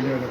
이래갖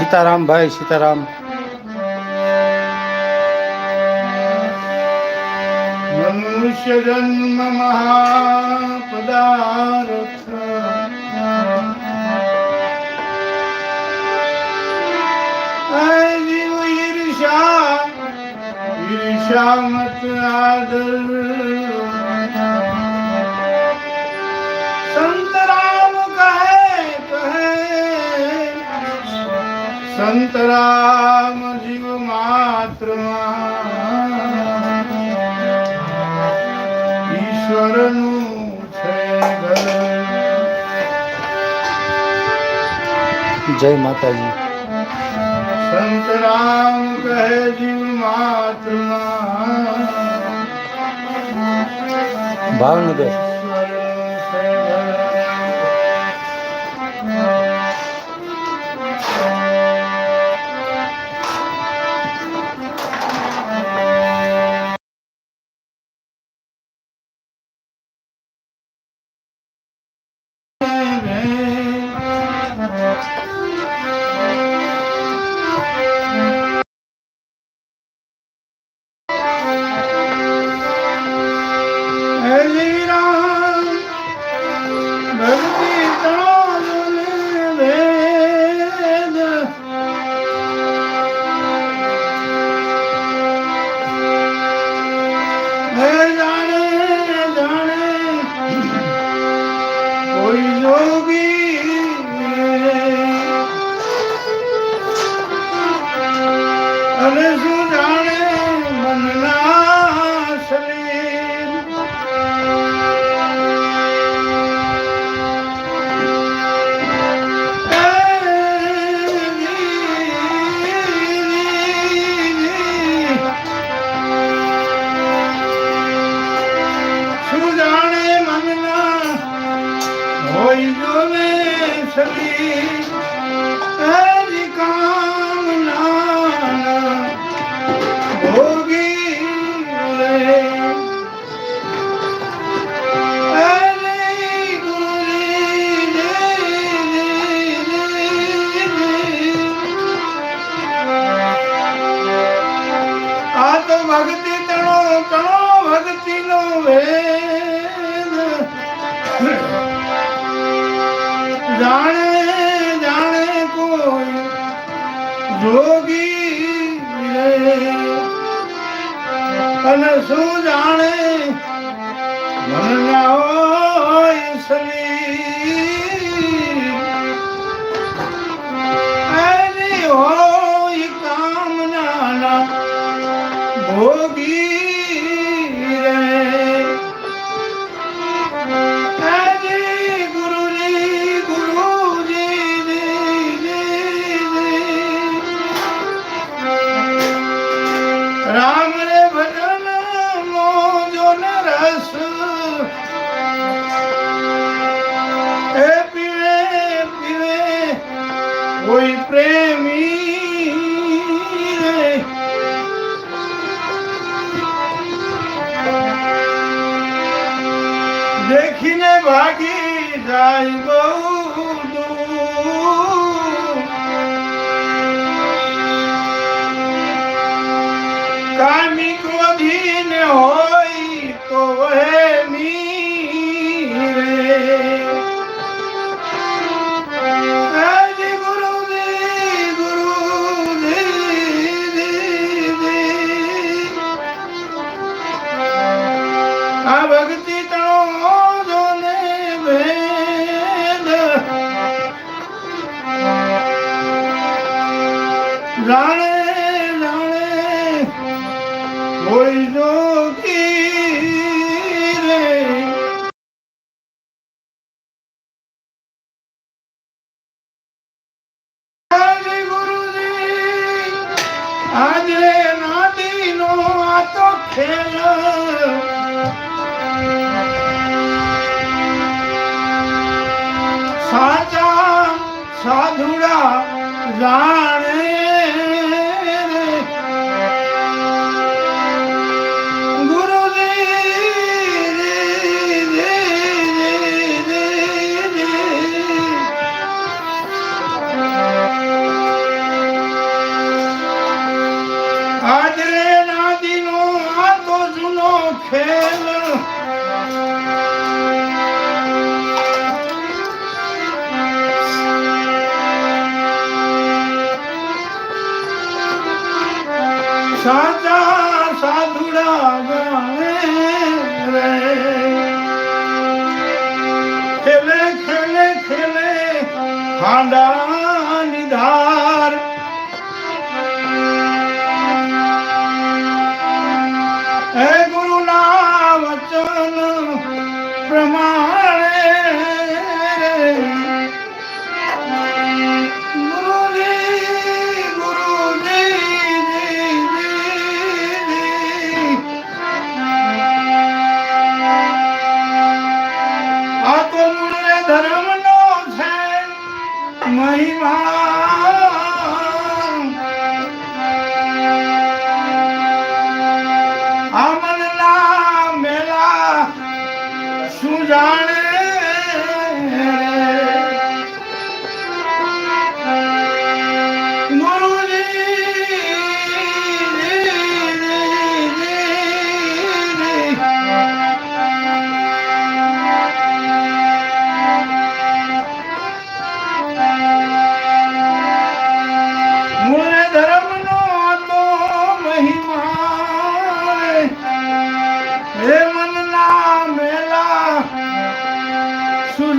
સીતારામ ભાઈ સીતારામ. મનુષ્ય જન્મ મહાપદાર્થ. ઈર્ષા ઈર્ષા મત આદર. સંત રામ જીવ માત્ર ઈશ્વરનું છે જય માતાજી. સંત રામ કહે જીવ માત્ર. ભાવનગર. வகுத்து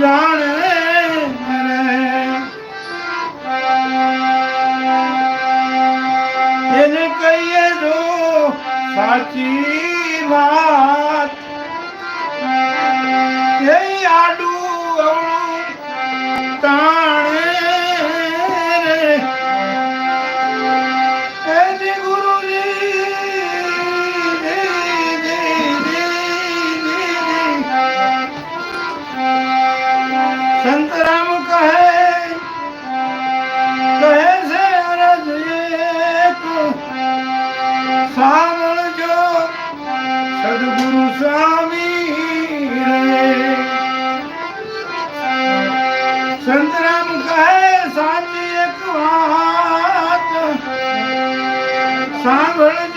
જાણે એને કહીએ જો સાચી વાત. એ આડું અવળું તા संतराम कहे साची एक बात। सांभळ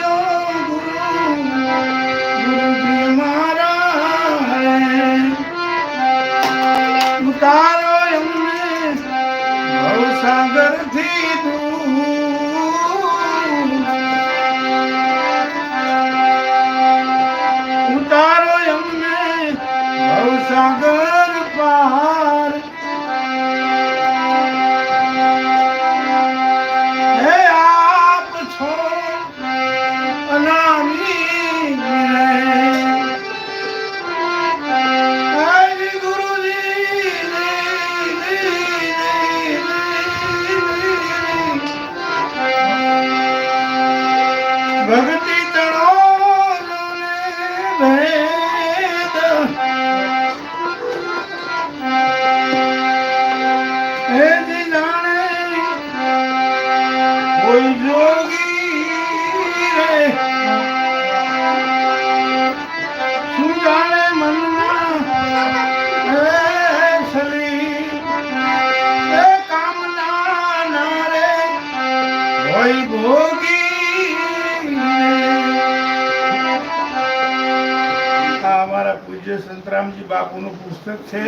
પુસ્તક છે.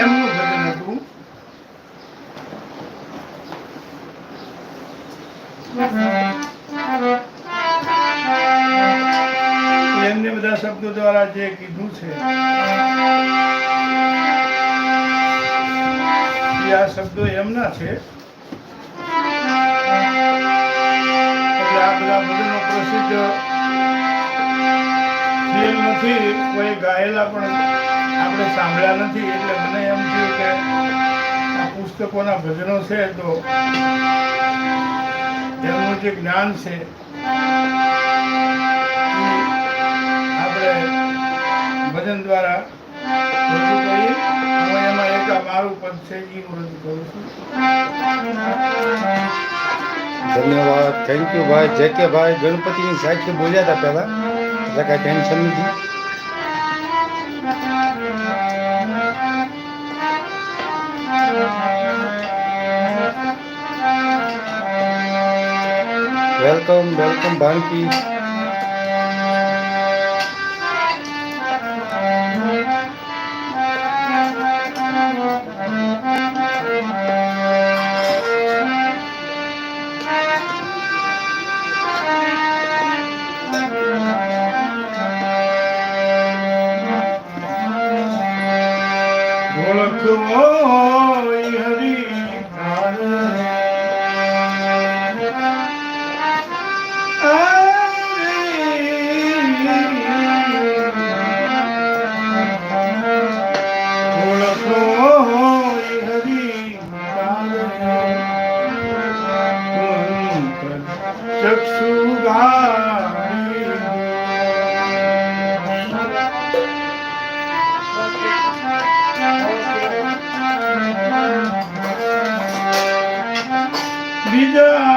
એમનું ભજન હતું. એમને બધા શબ્દો દ્વારા જે કીધું છે આ શબ્દો એમના છે. આ બધા ભજનો પ્રસિદ્ધ નથી, કોઈ ગાયેલા પણ આપણે સાંભળ્યા નથી, એટલે મને એમ થયું કે આ પુસ્તકોના ભજનો છે તો એમનું જે જ્ઞાન છે આપણે ભજન દ્વારા રજૂ કરી હવે એમાં એક મારું પદ છે એ હું કરું છું. ધન્યવાદ. થેન્ક યુ ભાઈ. જે કે ભાઈ ગણપતિની સાક્ષી બોલ્યા હતા પહેલા. એટલે કાંઈ ટેન્શન નથી. વેલકમ વેલકમ ભાનકી Yeah.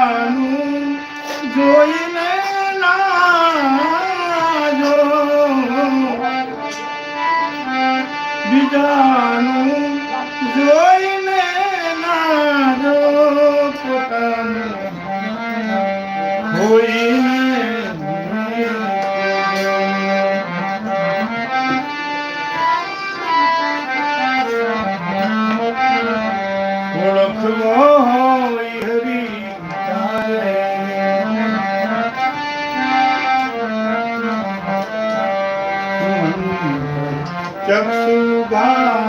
चक्षुभा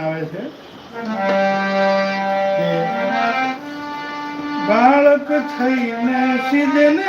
આવે છે? બાળક થઈને સીધે ને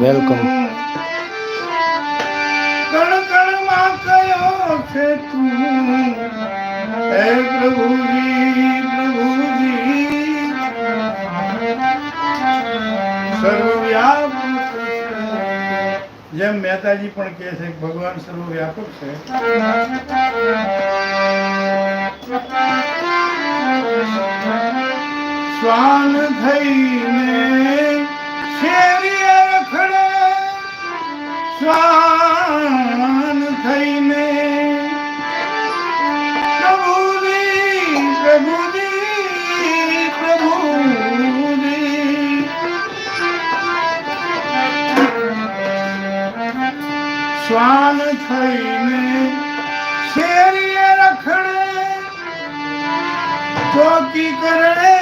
વેલકમ કણકણમાં કયો છે તું હે પ્રભુજી જેમ મહેતાજી પણ કહે છે ભગવાન ભગવાન સર્વવ્યાપક છે Thank. શ્વાન થઈને શેરીએ રખડે. શ્વાન થઈને પ્રભુજી પ્રભુજી પ્રભુજી. શ્વાન થઈને શેરીએ રખડે. ચોકી કરડે.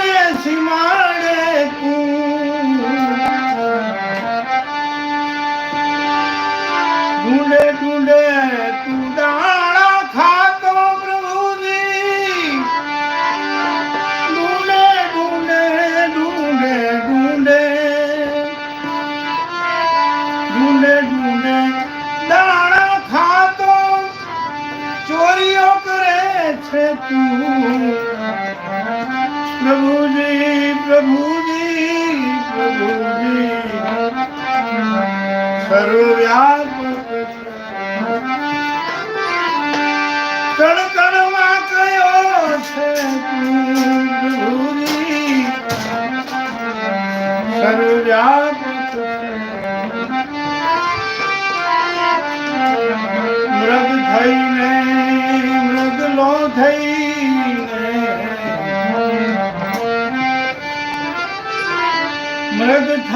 ને સીમાડે તું.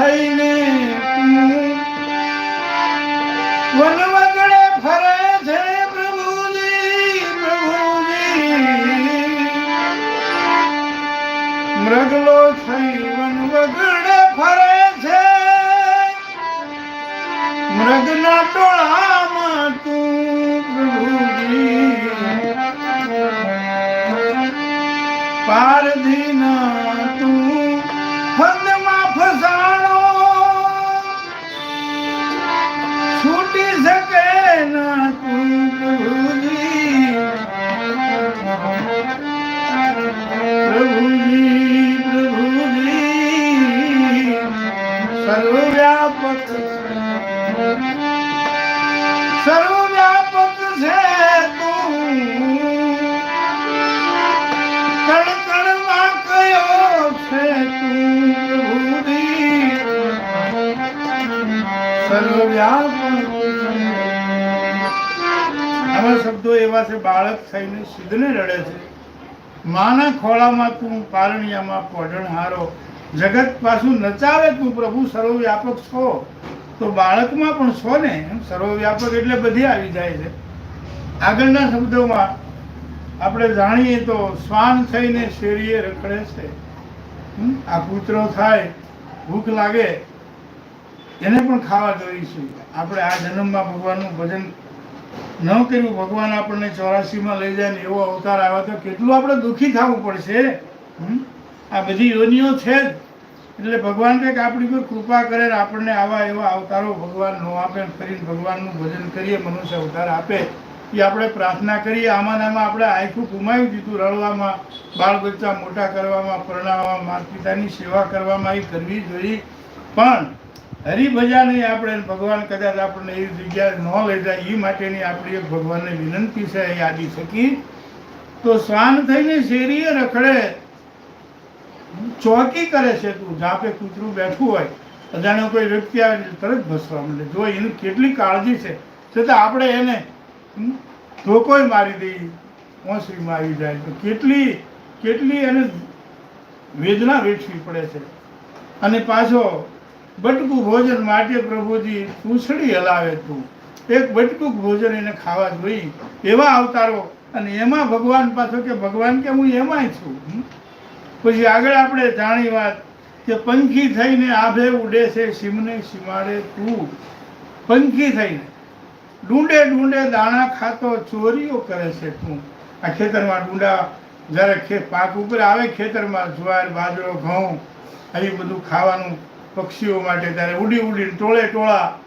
Ai, છે થઈને સિદ્ધને રડે છે. માના ખોળામાં તું, પારણિયામાં પોઢણહારો જગત પાછું નચાવે તું, પ્રભુ સર્વવ્યાપક છો. તો બાળકમાં પણ છો ને? સર્વવ્યાપક એટલે બધી આવી જાય છે. આગળના શબ્દોમાં આપણે જાણીએ તો શ્વાન થઈને શેરીએ રખડે છે. આ કૂતરો થાય, ભૂખ લાગે, એને પણ ખાવા જોઈએ છે. આપણે આ જન્મમાં ભગવાનનું ભજન ન કર્યું, ભગવાન આપણને ચોરાસીમાં લઈ જાય ને એવો અવતાર આવ્યો તો કેટલું આપણે દુઃખી થવું પડશે? આ બધી યોનિઓ છે જ. એટલે ભગવાન કંઈક આપણી પર કૃપા કરે આપણને આવા એવા અવતારો ભગવાન નો આપે કરીને ભગવાનનું ભજન કરીએ, મનુષ્ય અવતાર આપે. એ આપણે પ્રાર્થના કરીએ. આમાં નામાં આપણે આખું ગુમાવી દીધું રડવામાં, બાળ બચ્ચા મોટા કરવામાં પરણાવવામાં માતા પિતાની સેવા કરવામાં એ કરવી જોઈએ. પણ હરિભજાની આપણે ભગવાન કદાચ આપણને એ જગ્યાએ ન લઈ જાય એ માટેની આપણી એક ભગવાનને વિનંતી છે, એ આદિ શકી તો શ્વાન થઈને શેરીએ રખડે. ચોકી કરે છે તું, જાપે કૂતરું બેઠું હોય. અજાણ્યો કોઈ વ્યક્તિ આવે તરત ભસવા માંડે. જો એની કેટલી કાળજી છે. છતાં આપણે એને ધોકોય મારી દઈએ, ઓસરીમાં આવી જાય. તો કેટલી કેટલી એને વેદના વેઠવી પડે છે. અને પાછો બટકું ભોજન માટે પ્રભુજી પૂંછડી હલાવે તું. એક બટકું ભોજન એને ખાવા જોઈએ એવા અવતારો અને એમાં ભગવાન પાછો કે ભગવાન કે હું એમાંય છું પછી આગળ આપણે જાણી વાત કે પંખી થઈને આભે ઉડે છે, સીમને સીમાડે તું. પંખી થઈને ડુંડે ડુંડે દાણા ખાતો ચોરીઓ કરે છે તું. આ ખેતરમાં ડુંડા જ્યારે ખે પાક ઉપર આવે ખેતરમાં જુવાર, બાજરો, ઘઉં એ બધું ખાવાનું પક્ષીઓ માટે ત્યારે ઉડી ઉડીને ટોળે ટોળા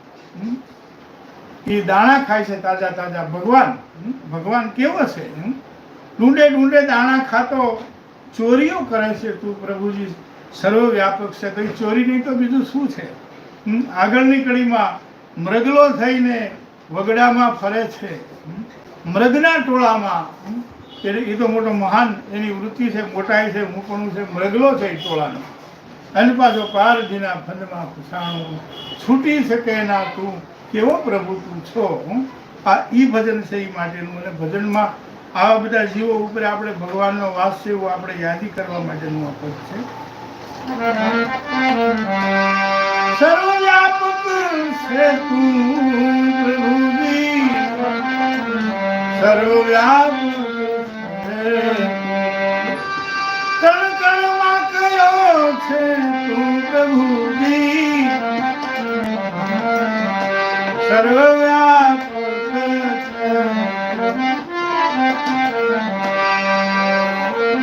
એ દાણા ખાય છે તાજા તાજા. ભગવાન ભગવાન કેવો છે? ડુંડે ડુંડે દાણા ખાતો ચોરીઓ કરે છે તું પ્રભુજી. સર્વવ્યાપક છે. તો એ ચોરી નહીં તો બીજું શું છે? આગળની કડીમાં મૃગલો થઈને વગડામાં ફરે છે મૃગના ટોળામાં એ તો મોટો મહાન એની વૃત્તિ છે, મોટાઈ છે, મૂકણું છે, મૃગલો છે એ ટોળાનો. અને પાછો પારધીના ફંદમાં ફસાણું છૂટી શકે ના તું, કેવો પ્રભુ તું છો? આ ઈ ભજન છે એ માટેનું. અને ભજનમાં આવા બધા જીવો ઉપર આપણે ભગવાનનો વાસ છે એવું આપણે યાદી કરવા માટેનું આ પદ છે. સર્વવ્યાપક છે તું પ્રભુજી સર્વવ્યાપક છે.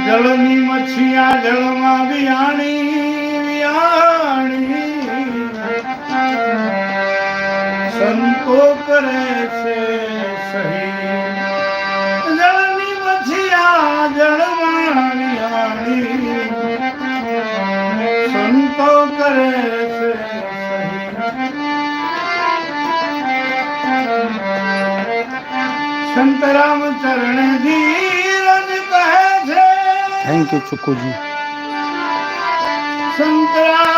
જળની મચ્છિયા જળમાં વિયાણી વિયાણી સંતો કરે છે. સંતરામ ચરણ ધીરજ કહે છે. થેન્ક યુ ચુકુજી સંતરામજી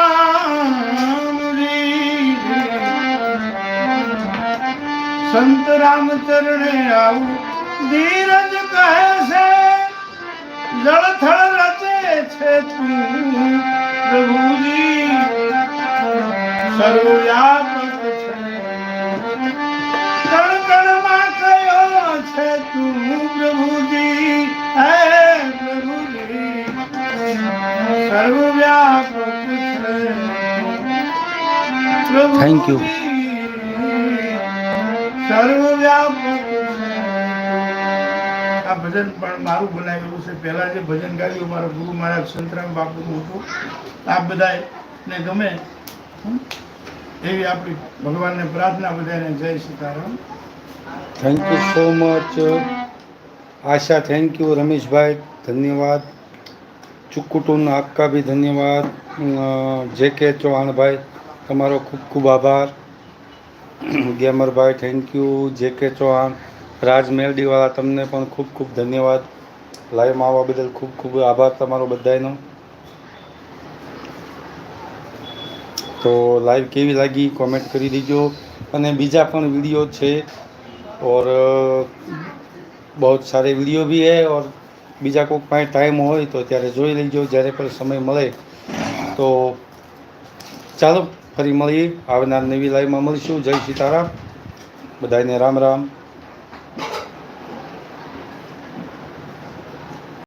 સંત રામ ચરણે આવું ધીરજ કહે છે. જળથળ રચે છે તું પ્રભુજી. સર્વવ્યાપક પ્રભુજી હે પ્રભુજી સર્વવ્યાપક છે પ્રભુ સર્વવ્યાપક આ ભજન પણ મારું બનાવેલું છે. પહેલા જે ભજન ગાયું મારા ગુરુ મહારાજ સંતરામ બાપુનું હતું આ બધાય ને ગમે? એવી આપણી ભગવાનને પ્રાર્થના બધાને જય Sitaram. Thank you so much Asha thank you Rameshbhai ધન્યવાદ ચુક્કુટુન હક્કા બી ધન્યવાદ જે કે ચૌહાણભાઈ તમારો ખૂબ ખૂબ આભાર ગેમરભાઈ થેન્ક યુ જે કે ચૌહાણ રાજ મેલડીવાળા તમને પણ ખૂબ ખૂબ ધન્યવાદ લાઈવમાં આવવા બદલ ખૂબ ખૂબ આભાર તમારો બધાનો તો લાઈવ કેવી લાગી કોમેન્ટ કરી દીજો અને બીજા પણ વીડિયો છે और બહુ સારે વિડીયો બી હે और બીજા કોઈક પાસે ટાઈમ હોય તો ત્યારે જોઈ લેજો જ્યારે પણ સમય મળે તો ચાલો ફરી મળીએ આવનાર નવી લાઈવમાં મળીશું જય સીતારામ બધાને રામ રામ